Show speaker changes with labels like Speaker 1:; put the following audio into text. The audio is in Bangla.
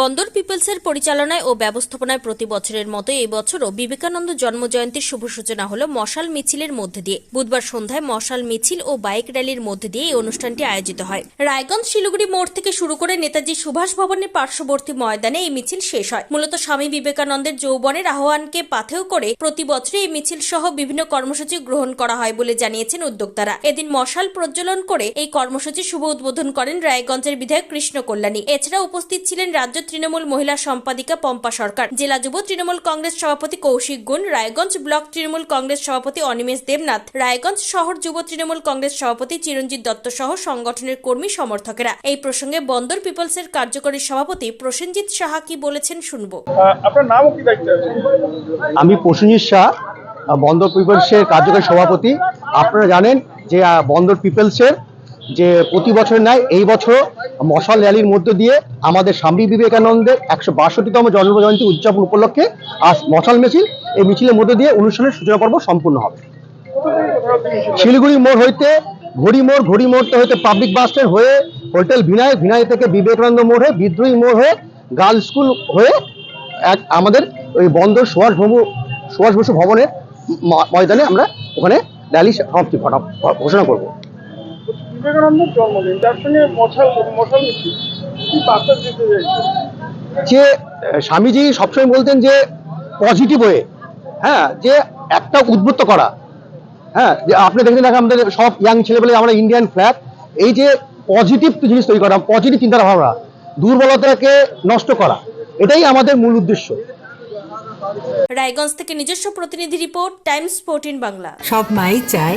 Speaker 1: বন্দর পিপলসের পরিচালনায় ও ব্যবস্থাপনায় প্রতি বছরের মতো এই বছরও বিবেকানন্দ জন্মজয়ন্তীর শুভ সূচনা হল মশাল মিছিলের মধ্যে দিয়ে। বুধবার সন্ধ্যায় মশাল মিছিল ও বাইক র্যালির মধ্যে দিয়ে এই অনুষ্ঠানটি আয়োজিত হয়। রায়গঞ্জ শিলিগুড়ি মোড় থেকে শুরু করে নেতাজি সুভাষ ভবনের পার্শ্ববর্তী ময়দানে এই মিছিল শেষ হয়। মূলত স্বামী বিবেকানন্দের যৌবনের আহ্বানকে পাথেও করে প্রতি বছরই এই মিছিল সহ বিভিন্ন কর্মসূচি গ্রহণ করা হয় বলে জানিয়েছেন উদ্যোক্তারা। এদিন মশাল প্রজ্বলন করে এই কর্মসূচি শুভ উদ্বোধন করেন রায়গঞ্জের বিধায়ক কৃষ্ণ কল্যাণী। এছাড়া উপস্থিত ছিলেন রাজ্য তৃণমূল মহিলা সম্পাদিকা পম্পা সরকার। জেলা যুব তৃণমূল কংগ্রেস সভাপতি কৌশিক গুণ রায়গঞ্জ ব্লক তৃণমূল কংগ্রেস সভাপতি অনিমেষ দেবনাথ রায়গঞ্জ শহর যুব তৃণমূল কংগ্রেস সভাপতি চিরঞ্জিত দত্ত সহ সংগঠনের কর্মী সমর্থকেরা। এই প্রসঙ্গে বন্দর পিপলসের কার্যকরী সভাপতি প্রসেনজিৎ সাহা কি বলেছেন শুনব।
Speaker 2: আপনার নামও কি দায়িত্ব
Speaker 3: আমি প্রসেনজিৎ শাহ বন্দর পিপলসের কার্যকরী সভাপতি। আপনারা জানেন যে বন্দর পিপলসের যে প্রতি বছর নেয় এই বছর মশাল র্যালির মধ্য দিয়ে আমাদের স্বামী বিবেকানন্দের একশো বাষট্টিতম জন্মজয়ন্তী উদযাপন উপলক্ষে আজ মশাল মিছিল এই মিছিলের মধ্য দিয়ে অনুষ্ঠানের সূচনা পর্ব সম্পূর্ণ হবে? শিলিগুড়ি মোড় হইতে ঘড়ি মোড় ঘড়ি মোড় হইতে পাবলিক বাস হয়ে হোটেল ভিনায় ভিনায় থেকে বিবেকানন্দ মোড় হয়ে, বিদ্রোহী মোড় হয়ে গার্লস স্কুল হয়ে এক আমাদের ওই বন্দর সুভাষ ভবু, সুভাষ বসু ভবনের ময়দানে আমরা ওখানে র্যালি সমাপ্তি ঘোষণা করব
Speaker 2: বিবেকানন্দের জন্মদিন যার সঙ্গে মশাল মশাল মিছিল কি বার্তা দিতে চাইছে
Speaker 3: যে স্বামীজি সবসময় বলতেন যে পজিটিভ হয়ে হ্যাঁ যে একটা উদ্বুদ্ধ করা হ্যাঁ যে আপনি দেখেছেন দেখেন আমাদের সব ইয়াং ছেলেবেলে আমরা ইন্ডিয়ান ফ্ল্যাগ এই যে পজিটিভ জিনিস তৈরি করা পজিটিভ চিন্তার ভাবনা দুর্বলতাকে নষ্ট করা এটাই আমাদের মূল উদ্দেশ্য।
Speaker 1: রায়গঞ্জ থেকে নিজস্ব প্রতিনিধি রিপোর্ট টাইমস ফোরটিন বাংলা।
Speaker 4: সব মাই চায়